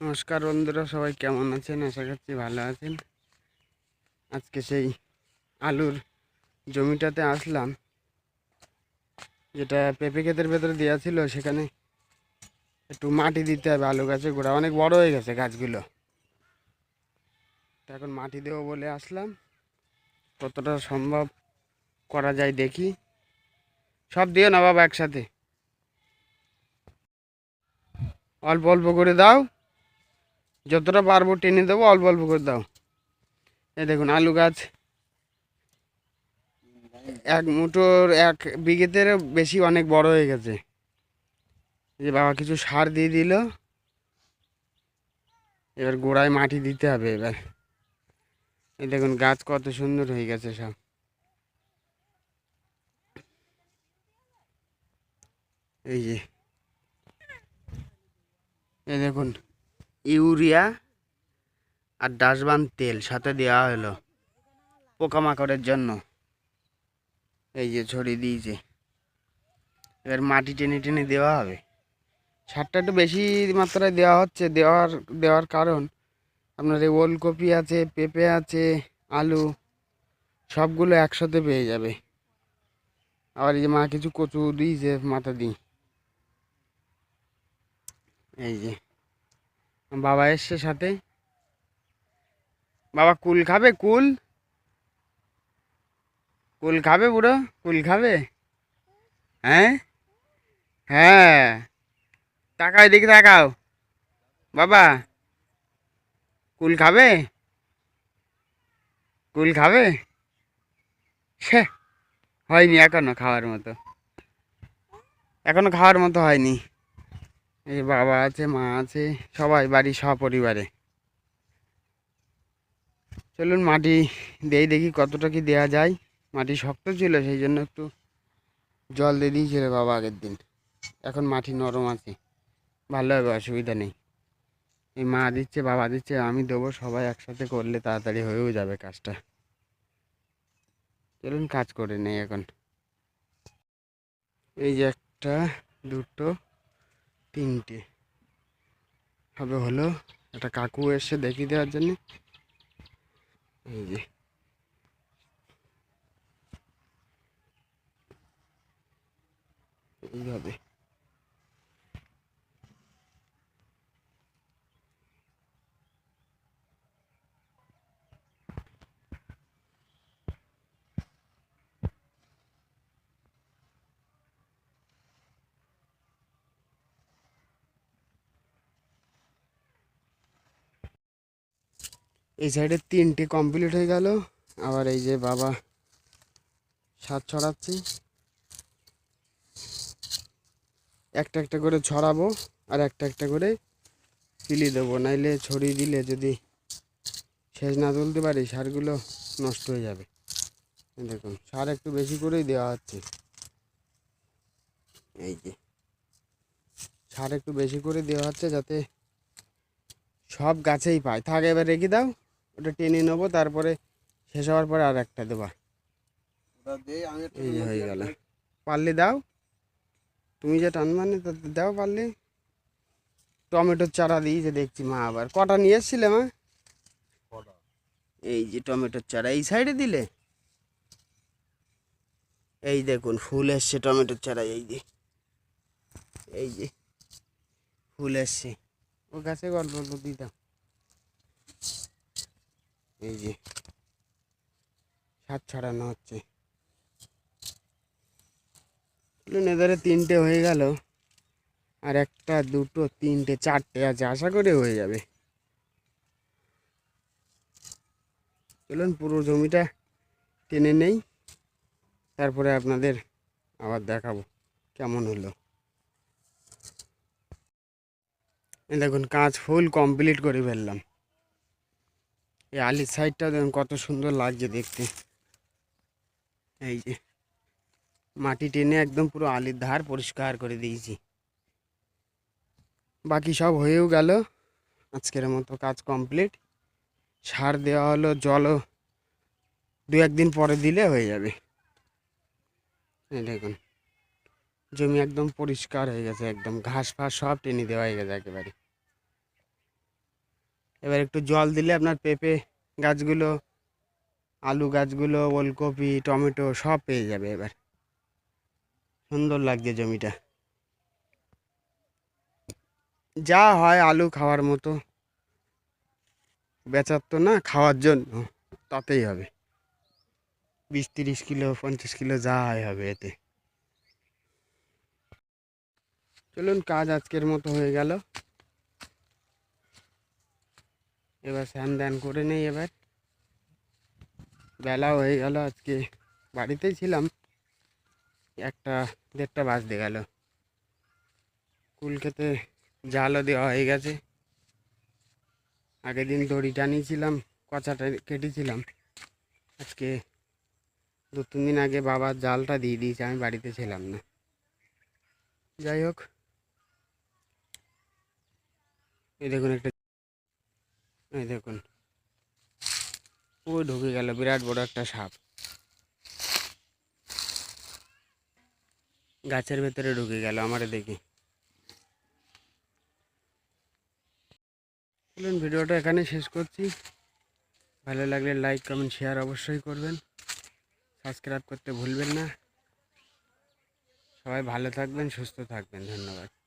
নমস্কার বন্ধুরা, সবাই কেমন আছেন? আশা করছি ভালো আছেন। আজকে সেই আলুর জমিটাতে আসলাম, যেটা পেঁপে ক্ষেতের ভেতরে দেওয়া ছিল, সেখানে একটু মাটি দিতে হবে আলু গাছের গোড়া। অনেক বড় হয়ে গেছে গাছগুলো। তো এখন মাটি দেবো বলে আসলাম। কতটা সম্ভব করা যায় দেখি। সব দিও না বাবা একসাথে। অল্প অল্প করে দাও। যতটা পারব টেনে দেবো, অল্প অল্প করে দাও। এই দেখুন, আলু গাছ। এক মুঠোর এক বিঘেতে বেশি অনেক বড় হয়ে গেছে। যে বাবা কিছু সার দিয়ে দিল। এবার গোড়ায় মাটি দিতে হবে এবার। এই দেখুন, গাছ কত সুন্দর হয়ে গেছে সব। এই যে। এই দেখুন ইউরিয়া আর ডাসবান তেল সাথে দেওয়া হলো পোকামাকড়ের জন্য। এই যে ছড়িয়ে দিয়েছে। এবার মাটি টেনে টেনে দেওয়া হবে। সারটা একটু বেশি মাত্রায় দেওয়া হচ্ছে। দেওয়ার দেওয়ার কারণ আপনার এই ওলকপি আছে, পেঁপে আছে, আলু সবগুলো একসাথে পেয়ে যাবে। আবার এই যে মা কিছু কচু দিয়েছে মাথা দিই এই যে বাবা এসছে সাথে। বাবা কুল খাবে? কুল? কুল খাবে বুড়ো? কুল খাবে? হ্যাঁ? হ্যাঁ। তাকাও এদিকে তাকাও। বাবা, কুল খাবে? কুল খাবে? সে হয়নি, এখনও খাওয়ার মতো। এখনও খাওয়ার মতো হয়নি। এই বাবা আছে, মা আছে, সবাই বাড়ির সপরিবারে। চলুন মাটি দেই, দেখি কতটা কি দেওয়া যায়। মাটি শক্ত ছিল, সেই জন্য একটু জল দিয়ে দিয়েছিল বাবা আগের দিন। এখন মাটি নরম আছে, ভালো হবে, অসুবিধা নেই। এই মা দিচ্ছে, বাবা দিচ্ছে, আমি দেবো, সবাই একসাথে করলে তাড়াতাড়ি হয়েও যাবে কাজটা। চলুন কাজ করে নেই এখন। এই যে একটা, দুটো তিনটে। হবে হলো একটা কাকু এসে দেখিয়ে দেওয়ার জন্য। এই যে। এইভাবে। এই সাইডে তিনটে কমপ্লিট হয়ে গেল। আবার এই যে বাবা সার ছড়াচ্ছে। একটা একটা করে ছড়াবো আর একটা একটা করে পিলি দেবো। নাইলে ছড়িয়ে দিলে যদি শেষ না তুলতে পারি, সারগুলো নষ্ট হয়ে যাবে। দেখুন, সার একটু বেশি করেই দেওয়া হচ্ছে। এই যে সার একটু বেশি করে দেওয়া হচ্ছে যাতে সব গাছেই পায়। থাক, এবার রেখে দাও। ওটা টেনে নেব তারপরে শেষ হওয়ার পরে আর একটা দেবা। এই যে হয়ে গেল। পারলে দাও। তুমি যে টানবানে তা দাও পারলে। টমেটোর চারা দিয়েছে দেখছি মা আবার। কটা নিয়ে এসছিলে মা এই যে টমেটোর চারা এই সাইডে দিলে? এই দেখুন ফুল এসছে টমেটোর চারা এই যে। এই যে ফুল এসছে। ও গাছে গল্প গল্প দিতাম এই যে, সাত ছড়ানো হচ্ছে। নেদারে তিনটে হয়ে গেল, আর একটা, দুটো, তিনটে, চারটে আছে, আশা করে হয়ে যাবে। চলুন, পুরো জমিটা টেনে নেই, তারপরে আপনাদের আবার দেখাবো কেমন হলো। দেখুন, কাজ ফুল কমপ্লিট করে ফেললাম। এই আলির সাইডটা দেখুন কত সুন্দর লাগছে দেখতে। এই যে, মাটি টেনে একদম পুরো আলির ধার পরিষ্কার করে দিয়েছি। বাকি সব হয়েও গেল। আজকের মতো কাজ কমপ্লিট সার দেওয়া হলো, জলও দু একদিন পরে দিলে হয়ে যাবে। দেখুন, জমি একদম পরিষ্কার হয়ে গেছে একদম। ঘাস ফাস সব টেনে দেওয়া হয়ে গেছে একেবারে। এবার একটু জল দিলে আপনার পেঁপে গাছগুলো, আলু গাছগুলো, ওলকপি, টমেটো সব পেয়ে যাবে এবার। সুন্দর লাগছে জমিটা। যা হয় আলু খাওয়ার মতো। বেচার তো না, খাওয়ার জন্য। তাতেই হবে। বিশ তিরিশ কিলো, পঞ্চাশ কিলো যা হয় হবে এতে। চলুন, কাজ আজকের মতো হয়ে গেল। এবার স্নান দান করে নেই এবার। বেলা হয়ে গেল, আজকে বাড়িতেই ছিলাম। একটা দেড়টা বাজতে গেল। কুল খেতে জালও দেওয়া হয়ে গেছে। আগের দিন দড়ি টানিয়েছিলাম, কচাটা কেটেছিলাম। আজকে দু তিন দিন আগে বাবার জালটা দিয়ে দিয়েছে, আমি বাড়িতে ছিলাম না। যাই হোক। এই দেখুন একটা এই দেখুন। ওই ঢুকে গেল, বিরাট বড় একটা সাপ। গাছের ভেতরে ঢুকে গেল, আমার দেখি। চলুন, ভিডিওটা এখানে শেষ করছি। ভালো লাগলে লাইক কমেন্ট শেয়ার অবশ্যই করবেন। সাবস্ক্রাইব করতে ভুলবেন না। সবাই ভালো থাকবেন, সুস্থ থাকবেন। ধন্যবাদ।